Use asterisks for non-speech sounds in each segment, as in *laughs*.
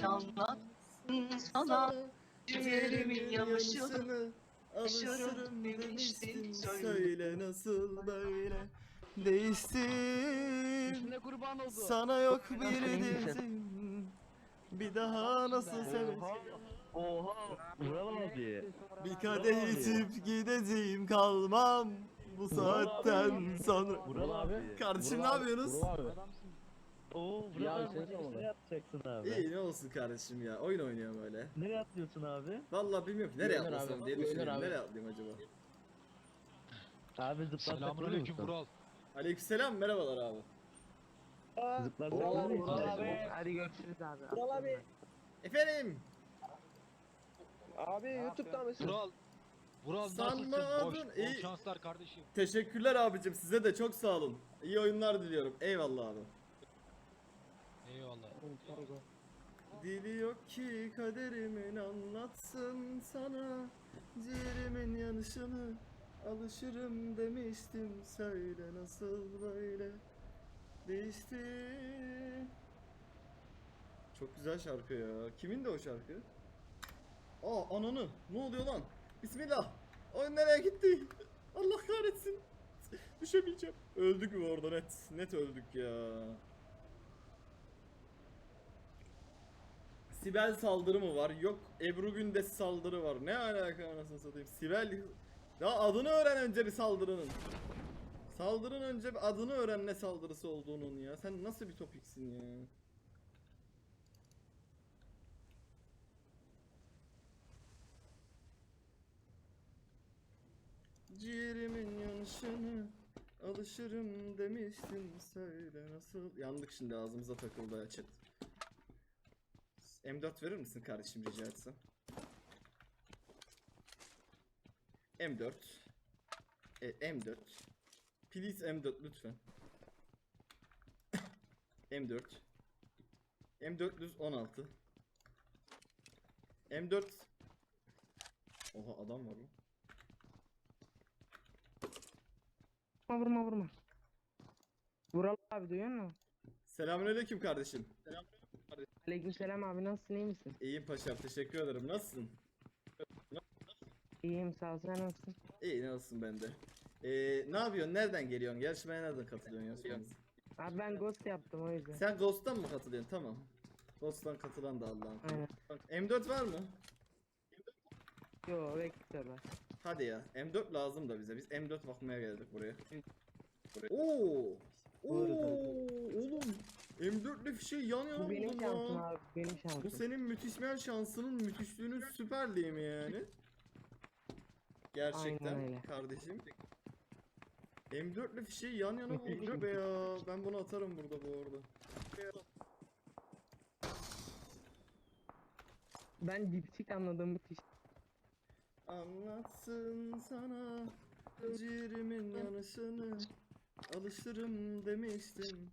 anlatsın sana Ciğerimin yanışını Alışırım demiştin, söyle. Nasıl böyle Değiştim Üstüne kurban oldu. Sana yok bir dizim Bir daha nasıl seveceğim Oha. Vural abi. Bir kadeh içip gideceğim kalmam Bu saatten sonra. Kardeşim ne yapıyorsunuz? Oo Vural Ya, sen Nereye atacaksın abi? İyi ne olsun kardeşim ya oyun oynuyorum öyle Nereye atlıyorsun abi? Vallahi bilmiyorum ki nereye Güvenir atlasam abi, diye düşünüyorum nereye atlayayım acaba Abi zıplarsak Selamünaleyküm? Vural. Aleykümselam merhabalar abi Zıplarsak Vural abi. Hadi görüşürüz abi Vural abi. Efendim Abi YouTube'da mısın? Vural. Vural nasılsın? Boş, iyi. şanslar kardeşim. Teşekkürler abicim size de çok sağ olun İyi oyunlar diliyorum eyvallah abi Eyvallah. Dili yok ki kaderimin anlatsın sana. Ciğerimin yanışını alışırım demiştim. Söyle nasıl böyle? Değişti. Çok güzel şarkı ya. Kimin de o şarkı? Aa ananı. Ne oluyor lan? Bismillah. Oyun nereye gitti? Allah kahretsin. Düşemeyeceğim. Öldük mü orada? Net Net öldük ya Sibel saldırı mı var? Yok Ebru Gündes saldırı var. Ne alaka anasını satayım? Sibel... Ya adını öğren önce bir saldırının. Saldırın önce bir adını öğren ne saldırısı olduğunun ya. Sen nasıl bir topiksin ya? Ciğerimin yanışını alışırım demiştim söyle nasıl yandık şimdi ağzımıza takıldı chat. M4 verir misin kardeşim rica etsem? M4 e, M4 Please M4 lütfen M4 M416 M4 Oha adam var mı? Vurma vurma vurma Vural abi duyuyor musun? Selamünaleyküm kardeşim. Aleykümselam abi nasılsın iyi misin? İyiyim paşam teşekkür ederim. Nasılsın? İyiyim sağ ol sen nasılsın? İyi nasılsın ben de. Ee, ne yapıyorsun? Nereden geliyorsun? Yarışmaya nereden katılıyorsun? Abi ben ghost yaptım o yüzden Sen Ghost'tan mı katılıyorsun? Tamam. Ghost'tan katılan da Allah'ım. Aynen M4 var mı? Yo bak Hadi ya. M4 lazım da bize. Biz M4 bakmaya geldik buraya. buraya. Oo! Oo! Oğlum! M4'le fişe yan yana Bu benim buldum şansım abi benim Bu şansım senin müthişmel şansının müthişliğinin süperliği mi yani? Gerçekten öyle. kardeşim. M4 ile fişeği yan yana bulduk be ya. Ben bunu atarım burada bu arada. Ben dipçik anladım bu tiş Anlatsın sana ciğerimin yanışını alışırım demiştim.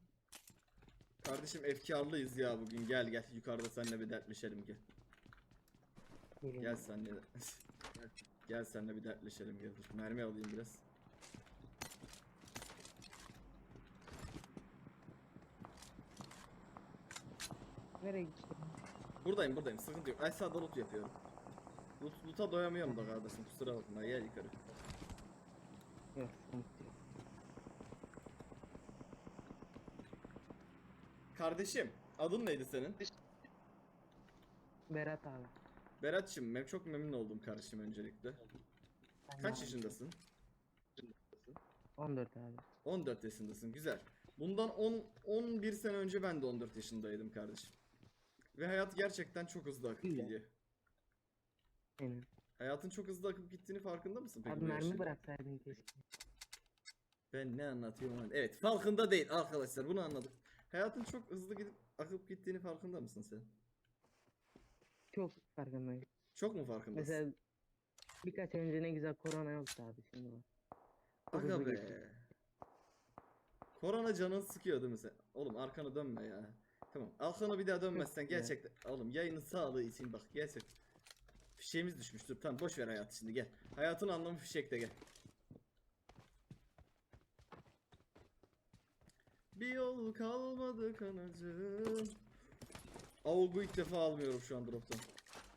Kardeşim efkarlıyız ya bugün gel gel yukarıda seninle bir dertleşelim gel. Gel senle de. gel senle bir dertleşelim gel. Dur, mermi alayım biraz. Nereye gittin? Buradayım buradayım sıkıntı yok. Aşağıda loot yapıyorum. Loot, loot'a doyamıyorum da kardeşim kusura bakma gel yukarı. Yok sıkıntı yok. Kardeşim adın neydi senin? Berat abi Berat'cığım mem çok memnun oldum kardeşim öncelikle. Ben Kaç de- yaşındasın? 14 abi 14 yaşındasın güzel. Bundan 10 11 sene önce ben de 14 yaşındaydım kardeşim. Ve hayat gerçekten çok hızlı akıp gidiyor. Aynen Hayatın çok hızlı akıp gittiğini farkında mısın peki? Abi mermi bıraksaydın keşke Ben ne anlatıyorum? Evet farkında değil arkadaşlar bunu anladık. Hayatın çok hızlı gidip akıp gittiğini farkında mısın sen? Çok farkındayım Çok mu farkındasın? Mesela birkaç ay önce ne güzel korona yoktu abi şimdi var. çok Aga be. Korona canın sıkıyor değil mi sen? Oğlum arkana dönme ya. Tamam. Arkana bir daha dönmezsen Yok ya. gerçekten. Oğlum yayının sağlığı için bak gerçek. Fişeğimiz düşmüştür. Tamam boş ver hayatı şimdi gel. Hayatın anlamı fişekte gel. Yol kalmadı kanacığım. Avog'u ilk defa almıyorum şu an drop'tan.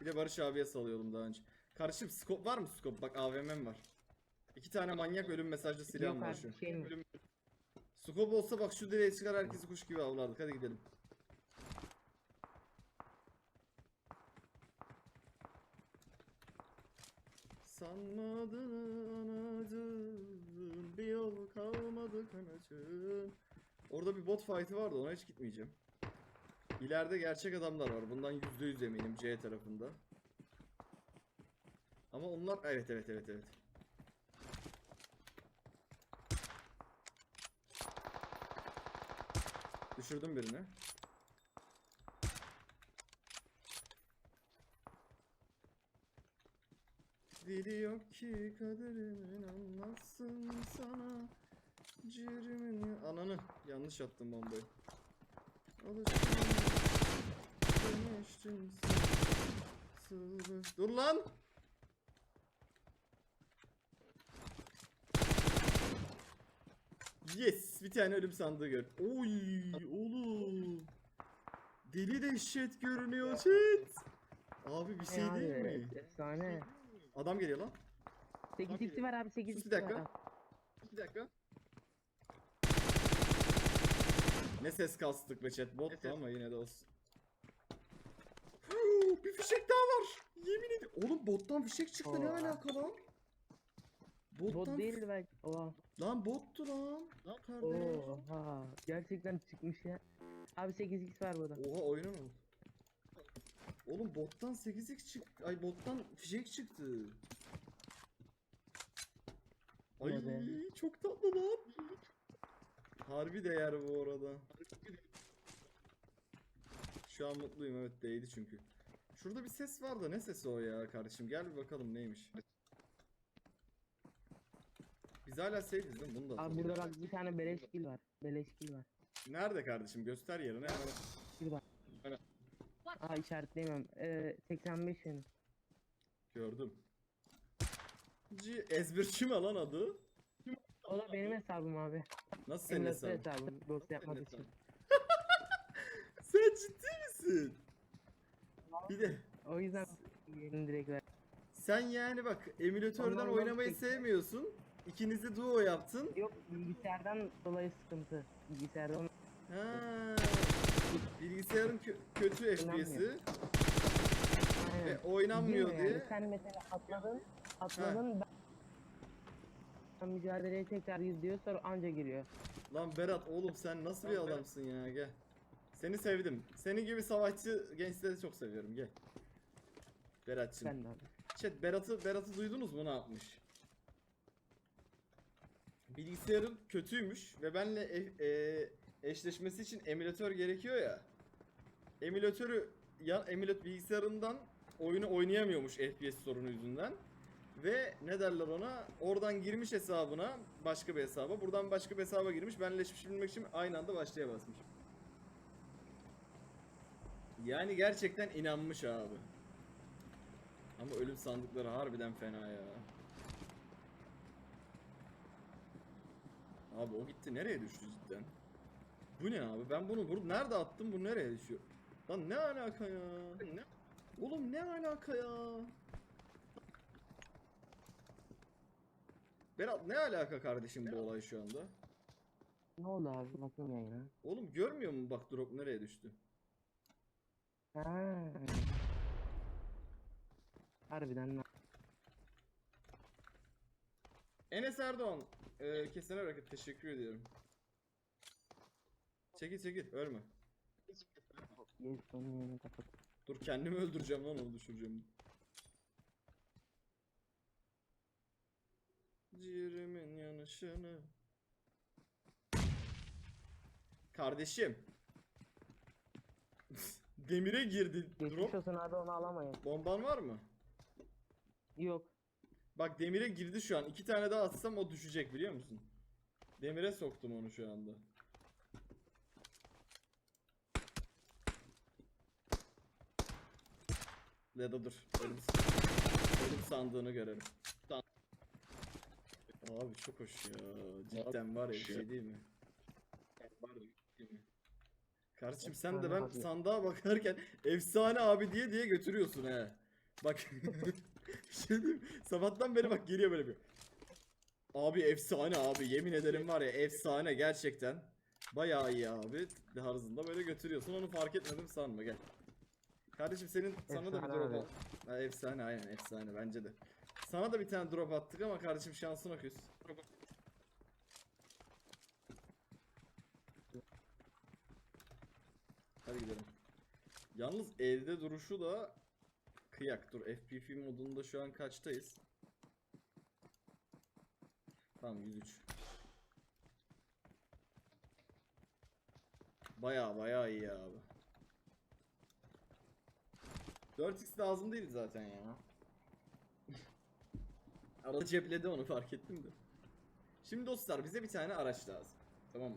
Bir de Barış abiye salıyordum daha önce. Kardeşim scope var mı scope? Bak AVM'm var. İki tane manyak ölüm mesajlı silahım Yok var abi şu şey mi? Scope olsa bak şu direğe çıkar herkesi kuş gibi avlardık. Hadi gidelim. Sanmadın anacığım bir yol kalmadı kanacığım. Orada bir bot fight'ı vardı ona hiç gitmeyeceğim. İleride gerçek adamlar var. Bundan %100 eminim C tarafında. Ama onlar evet evet evet evet. Düşürdüm birini. Dili ki kaderimin anlatsın sana Ciğerimin ya- Ananı. Yanlış attım bombayı. Dur lan! Yes! Bir tane ölüm sandığı gör Oy! Oğlum! Deli dehşet görünüyor chat. Abi bir şey değil mi? Efsane. Adam geliyor lan. 8 x'i var abi 8 Sus bir x'i dakika. Bir dakika. Ne ses kastık be chat bottu ama yine de olsun. Huu, bir fişek daha var. Yemin ederim. Oğlum bottan fişek çıktı ne Oha. alaka lan? Bottan Bot değildi belki. Oha. Lan bottu lan. Lan kardeş. Oha. Gerçekten çıkmış ya. Abi 8 x var burada. Oha oyuna mı? Oğlum bottan 8x çık Ay bottan fişek çıktı. Ay çok tatlı lan. Harbi değer bu arada. Şu an mutluyum evet değdi çünkü. Şurada bir ses vardı ne sesi o ya kardeşim gel bir bakalım neymiş. Biz hala sevdiz değil mi? Bunu da Abi atalım. burada bak bir tane beleş kill var. Beleş kill var. Nerede kardeşim göster yerini hemen. Şurada. Aynen. Aa işaretleyemem. Ee, 85 yönü. Gördüm. C ezberçi mi lan adı? O da benim hesabım abi. Nasıl senin Emlakçı hesabın? hesabım. Dost yapmak senin için. Sen ciddi misin? Bir de O yüzden yerini direkt ver. sen yani bak emülatörden Ondan oynamayı peki. sevmiyorsun. İkiniz de duo yaptın. Yok bilgisayardan dolayı sıkıntı. Bilgisayardan Ha. Bilgisayarın kö- kötü FPS'i Aynen. ve oynanmıyor Bilmiyor yani. diye. Sen mesela atladın. Atladın. Ben... Ben mücadeleye tekrar gidiyor sonra anca giriyor. Lan Berat oğlum sen nasıl bir adamsın ya gel. Seni sevdim. Senin gibi savaşçı gençleri çok seviyorum gel. Berat'cığım. Ben de abi. Chat Berat'ı Berat'ı duydunuz mu ne yapmış? Bilgisayarın kötüymüş ve benle e- e- eşleşmesi için emülatör gerekiyor ya. Emülatörü ya emülat bilgisayarından oyunu oynayamıyormuş FPS sorunu yüzünden. Ve ne derler ona? Oradan girmiş hesabına başka bir hesaba. Buradan başka bir hesaba girmiş. Benle eşleşebilmek için aynı anda başlaya basmış. Yani gerçekten inanmış abi. Ama ölüm sandıkları harbiden fena ya. Abi o gitti nereye düştü cidden? Bu ne abi? Ben bunu bur nerede attım? Bu nereye düşüyor? Lan ne alaka ya? Ne? Oğlum ne alaka ya? Berat ne alaka kardeşim bu olay şu anda? Ne oldu abi? Bakayım yayına. Oğlum görmüyor musun bak drop nereye düştü? Ha. Harbiden lan. Enes Erdoğan e, kesene hareket teşekkür ediyorum. Çekil çekil ölme. Yes, onun yayını kapat. Dur kendimi öldüreceğim lan onu düşüreceğim. Ciğerimin yanışını. Kardeşim. *laughs* Demire girdi Geçmiş drop. olsun abi onu alamayız. Bomban var mı? Yok. Bak demire girdi şu an. İki tane daha atsam o düşecek biliyor musun? Demire soktum onu şu anda. Ya da dur. Ölüm, ölüm sandığını görelim. Abi çok hoş ya. Cidden var ya bir şey değil mi? Var ya, değil mi? Kardeşim sen de ben sandığa bakarken *laughs* efsane abi diye diye götürüyorsun he. Bak. *laughs* şey diyeyim, sabahtan beri bak geliyor böyle bir. Abi efsane abi yemin ederim var ya efsane gerçekten. Bayağı iyi abi. Tarzında böyle götürüyorsun onu fark etmedim sanma gel. Kardeşim senin sana da bir. Ha, efsane aynen efsane bence de. Sana da bir tane drop attık ama kardeşim şansına küs. Hadi gidelim. Yalnız elde duruşu da kıyak. Dur FPV modunda şu an kaçtayız? Tamam 103. Baya baya iyi abi. 4x lazım değil zaten ya. Arada cepledi onu fark ettim de. Şimdi dostlar bize bir tane araç lazım. Tamam mı?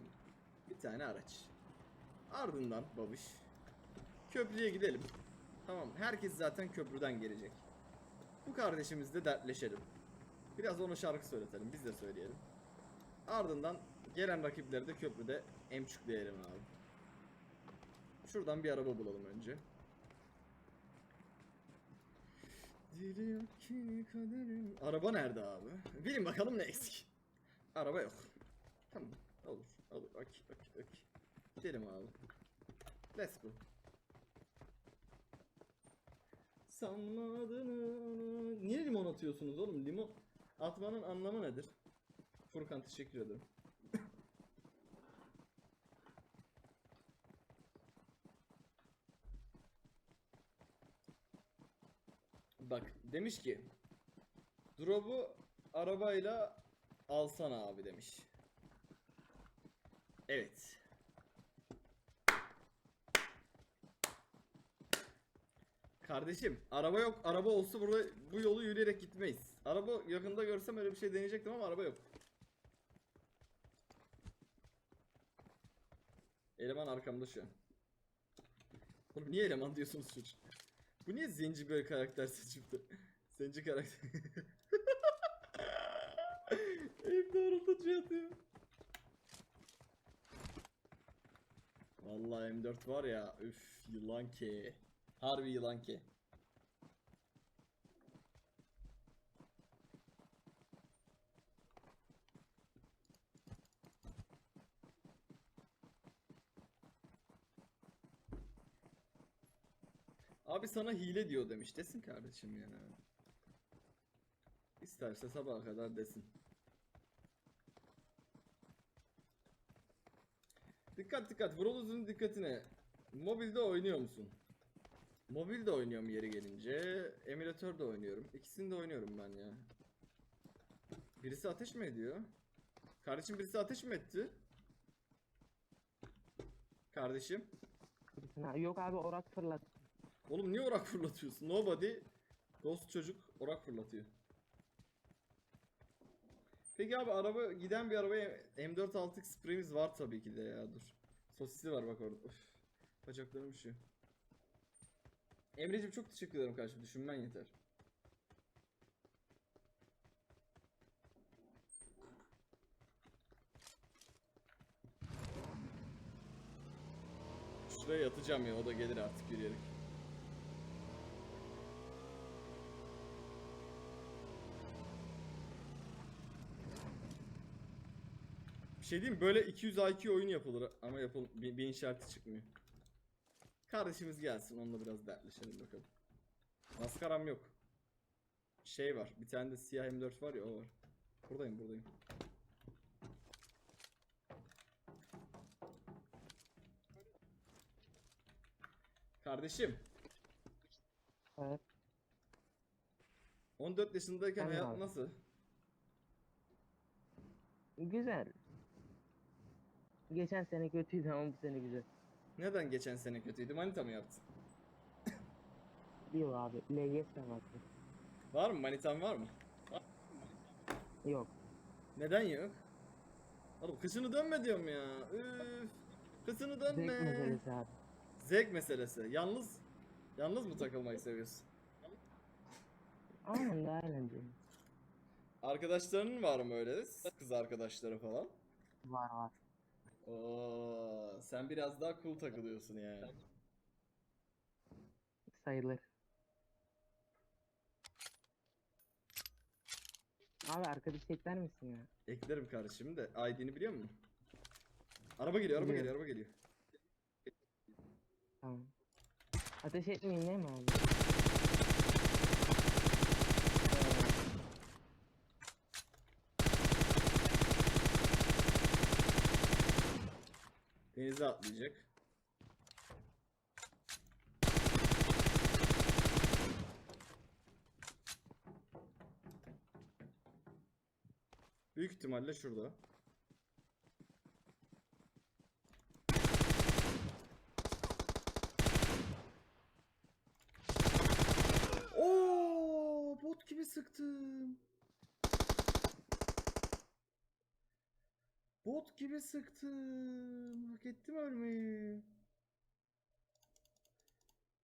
Bir tane araç. Ardından babiş. Köprüye gidelim. Tamam herkes zaten köprüden gelecek. Bu kardeşimizle dertleşelim. Biraz ona şarkı söyletelim biz de söyleyelim. Ardından gelen rakipleri de köprüde emçükleyelim abi. Şuradan bir araba bulalım önce. Araba nerede abi? Bilin bakalım ne eksik. Araba yok. Tamam. Olur. Olur. Okey. Okey. Okey. Gidelim abi. Let's go. Sanma adını. Niye limon atıyorsunuz oğlum? Limon atmanın anlamı nedir? Furkan teşekkür ederim. Bak demiş ki Drop'u arabayla alsana abi demiş. Evet. Kardeşim araba yok. Araba olsa burada bu yolu yürüyerek gitmeyiz. Araba yakında görsem öyle bir şey deneyecektim ama araba yok. Eleman arkamda şu an. Oğlum niye eleman diyorsunuz çocuk? Bu niye zenci böyle karakter seçipti? Zenci karakter. *laughs* Hep doğrultucu atıyor. Vallahi M4 var ya üf yılan ki. Harbi yılan ki. Abi sana hile diyor demiş. Desin kardeşim yani. İsterse sabaha kadar desin. Dikkat dikkat. Vroluz'un dikkatine. Mobilde oynuyor musun? Mobilde oynuyorum yeri gelince. Emülatör de oynuyorum. İkisini de oynuyorum ben ya. Birisi ateş mi ediyor? Kardeşim birisi ateş mi etti? Kardeşim. Yok abi orak fırlat. Oğlum niye orak fırlatıyorsun? Nobody Ghost çocuk orak fırlatıyor. Peki abi araba giden bir arabaya M4 6x spreyimiz var tabii ki de ya dur. Sosisi var bak orada. Of. Bacaklarım üşüyor. Emre'cim çok teşekkür ederim kardeşim. Düşünmen yeter. Şuraya yatacağım ya o da gelir artık yürüyerek. Bir şey diyeyim böyle 200 IQ oyun yapılır ama yapıl bir işareti çıkmıyor. Kardeşimiz gelsin onunla biraz dertleşelim bakalım. Maskaram yok. Şey var bir tane de siyah M4 var ya o var. Buradayım buradayım. Kardeşim Evet. 14 yaşındayken Tamam hayat abi. nasıl? Güzel. Geçen sene kötüydü ama bu sene güzel. Neden geçen sene kötüydü? Manita mı yaptın? *laughs* Yok abi. LGS var. Var mı? Manitan var mı? Yok. Neden yok? Oğlum kışını dönme diyorum ya. Üf. Kışını dönme. Zevk meselesi abi. Zevk meselesi. Yalnız yalnız mı takılmayı seviyorsun? Aynen daha eğlenceli. Arkadaşların var mı öyle? Kız arkadaşları falan. Var var. Oo, sen biraz daha cool takılıyorsun yani. Sayılır. Abi arkadaş ekler misin ya? Eklerim kardeşim de ID'ni biliyor musun? Araba geliyor, araba Biliyorum. geliyor, araba geliyor. Tamam. Ateş etmeyin değil mi abi? Denize atlayacak. Büyük ihtimalle şurada. Oo, bot gibi sıktım. Bot gibi sıktım. Hak ettim ölmeyi.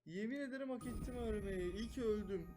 Yemin ederim hak ettim ölmeyi. İyi ki öldüm.